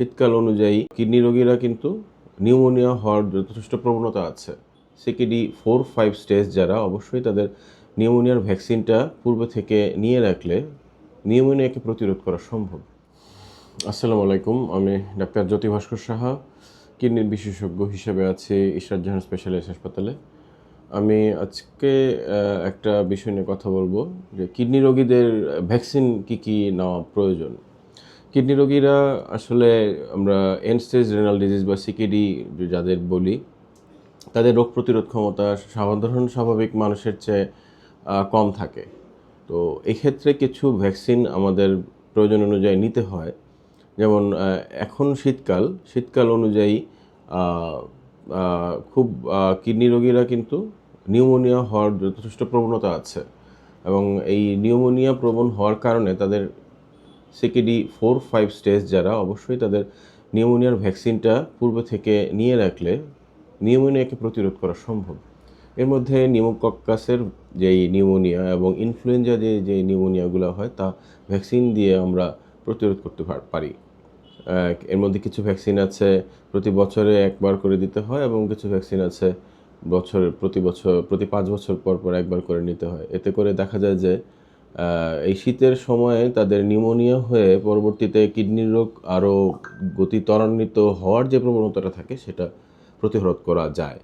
শীতকাল অনুযায়ী কিডনি রোগীরা কিন্তু নিউমোনিয়া হওয়ার যথেষ্ট প্রবণতা আছে, সিকিডি ফোর, ফাইভ স্টেজ যারা, অবশ্যই তাদের নিউমোনিয়ার ভ্যাকসিনটা পূর্বে থেকে নিয়ে রাখলে নিউমোনিয়াকে প্রতিরোধ করা সম্ভব। আসসালামু আলাইকুম, আমি ডাক্তার জ্যোতি ভাস্কর সাহা কিডনির বিশেষজ্ঞ হিসেবে আছি ইশরাত জাহান স্পেশালিস্ট হাসপাতালে। আমি আজকে একটা বিষয় নিয়ে কথা বলব যে কিডনি রোগীদের ভ্যাকসিন কি কি নেওয়া প্রয়োজন। কিডনি রোগীরা আসলে আমরা এনস্টেজ রেনাল ডিজিজ বা সিকিডি যাদের বলি, তাদের রোগ প্রতিরোধ ক্ষমতা সাধারণ স্বাভাবিক মানুষের চেয়ে কম থাকে। তো এক্ষেত্রে কিছু ভ্যাকসিন আমাদের প্রয়োজন অনুযায়ী নিতে হয়। যেমন এখন শীতকাল শীতকাল অনুযায়ী খুব কিডনি রোগীরা কিন্তু নিউমোনিয়া হওয়ার যথেষ্ট প্রবণতা আছে। এবং এই নিউমোনিয়া প্রবণ হওয়ার কারণে তাদের সিকিডি ফোর ফাইভ স্টেজ যারা, অবশ্যই তাদের নিউমোনিয়ার ভ্যাকসিনটা পূর্বে থেকে নিয়ে রাখলে নিউমোনিয়াকে প্রতিরোধ করা সম্ভব। এর মধ্যে নিউমোকক্কাসের যেই নিউমোনিয়া এবং ইনফ্লুয়েঞ্জা যে যে নিউমোনিয়াগুলো হয়, তা ভ্যাকসিন দিয়ে আমরা প্রতিরোধ করতে পার- এর মধ্যে কিছু ভ্যাকসিন আছে প্রতি বছরে একবার করে দিতে হয় এবং কিছু ভ্যাকসিন আছে বছর প্রতি বছর, প্রতি পাঁচ বছর পর পর একবার করে নিতে হয়। এতে করে দেখা যায় যে এই শীতের সময়ে তাদের নিউমোনিয়া হয়ে পরবর্তীতে কিডনির রোগ আরও গতি ত্বরান্বিত হওয়ার যে প্রবণতাটা থাকে সেটা প্রতিরোধ করা যায়।